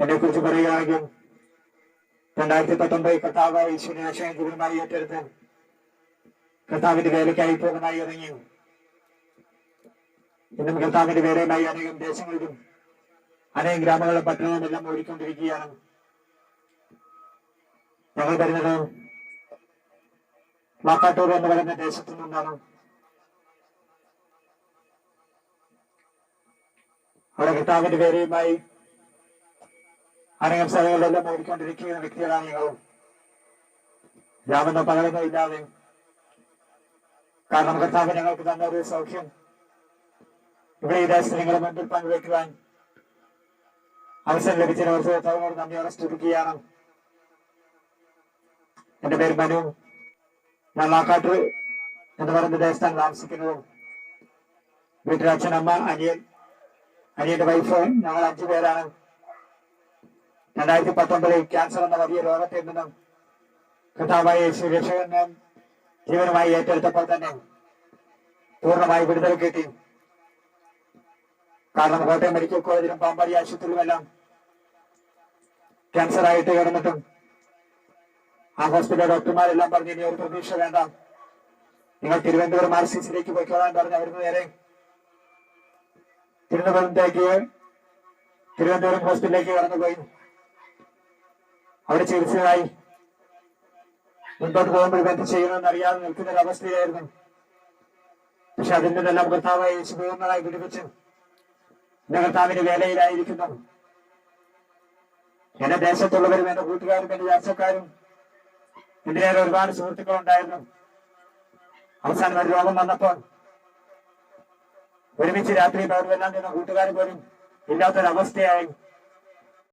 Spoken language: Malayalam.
എന്നെ കുറിച്ച് പറയുകയാണെങ്കിൽ രണ്ടായിരത്തി പത്തൊമ്പത് കർത്താവ് യേശുവിനാശയം ഗുരുമായി ഏറ്റെടുത്ത് കർത്താവിന്റെ വേലയ്ക്കായി പൂർണമായി ഇറങ്ങി ഇന്നും കർത്താവിന്റെ വേലയുമായി അനേകം ദേശങ്ങളിലും അനേകം ഗ്രാമങ്ങളിലും എല്ലാം ഓടിക്കൊണ്ടിരിക്കുകയാണ്. ഞങ്ങൾ വരുന്നത് മാക്കാട്ടൂർ എന്ന് പറയുന്ന ദേശത്തു നിന്നാണ്. അവിടെ കർത്താവിന്റെ വേലയുമായി അനേകം സ്ഥലങ്ങളിലെല്ലാം ഓടിക്കൊണ്ടിരിക്കുന്ന വ്യക്തികളാണ് ഞങ്ങൾ പകലെന്നോ ഇല്ലാതെ. കാരണം കർത്താവ് ഞങ്ങൾക്ക് തന്ന ഒരു സൗഖ്യം. ഇവിടെ ഈ ദേശത്ത് നിങ്ങളുടെ മുൻപിൽ പങ്കുവെക്കുവാൻ അവസരം ലഭിച്ചതിന് ഓർത്ത് കർത്താവിനോട് നന്ദിയോടെ സ്തുതിക്കുകയാണ് എന്റെ പേര് മനു. ഞാൻ മാക്കാട്ട് എന്ന് പറയുന്ന ദേശത്താണ് താമസിക്കുന്നത്. വീട്ടിൽ അച്ഛൻ അമ്മ അനിയൻ അനിയന്റെ വൈഫ് ഞങ്ങൾ അഞ്ചു പേരാണ്. രണ്ടായിരത്തി പത്തൊമ്പതിൽ ക്യാൻസർ എന്ന വലിയ രോഗത്തിൽ നിന്നും കർത്താവായ യേശു രക്ഷകനെ ജീവനുമായി ഏറ്റെടുത്തപ്പോൾ തന്നെ പൂർണമായി വിടുതൽ കിട്ടി. കാരണം കോട്ടയം മെഡിക്കൽ കോളേജിലും പാമ്പാടി ആശുപത്രിയിലുമെല്ലാം ക്യാൻസർ ആയിട്ട് കിടന്നിട്ടും ആ ഹോസ്പിറ്റൽ ഡോക്ടർമാരെല്ലാം പറഞ്ഞു ഇനി ഒരു പ്രതീക്ഷ വേണ്ട. നിങ്ങൾ തിരുവനന്തപുരം ആർ സി സിയിലേക്ക് പോയിക്കോളാൻ പറഞ്ഞു അവിടുന്ന് നേരെ തിരുവനന്തപുരത്തേക്ക് തിരുവനന്തപുരം ഹോസ്പിറ്റലിലേക്ക് കടന്നുപോയി. അവിടെ ചികിത്സയായി. മുൻപോട്ട് പോകുമ്പോൾ എന്ത് ചെയ്യണമെന്ന് അറിയാതെ നിൽക്കുന്ന ഒരു അവസ്ഥയായിരുന്നു. പക്ഷെ അതിന്റെ നല്ല കർത്താവായ യേശു പോകുന്നതായി വിടുവിച്ച് എന്റെ കർത്താവിന്റെ വേലയിലായിരിക്കുന്നു. എന്റെ ദേശത്തുള്ളവരും എന്റെ കൂട്ടുകാരും എന്റെ ചർച്ചക്കാരും നേരെ ഒരുപാട് സുഹൃത്തുക്കൾ ഉണ്ടായിരുന്നു അവസാനം ഒരു രോഗം വന്നപ്പോൾ ഒരുമിച്ച് രാത്രി പകർന്നെല്ലാം നിന്ന കൂട്ടുകാർ പോലും ഇല്ലാത്തൊരവസ്ഥയായി.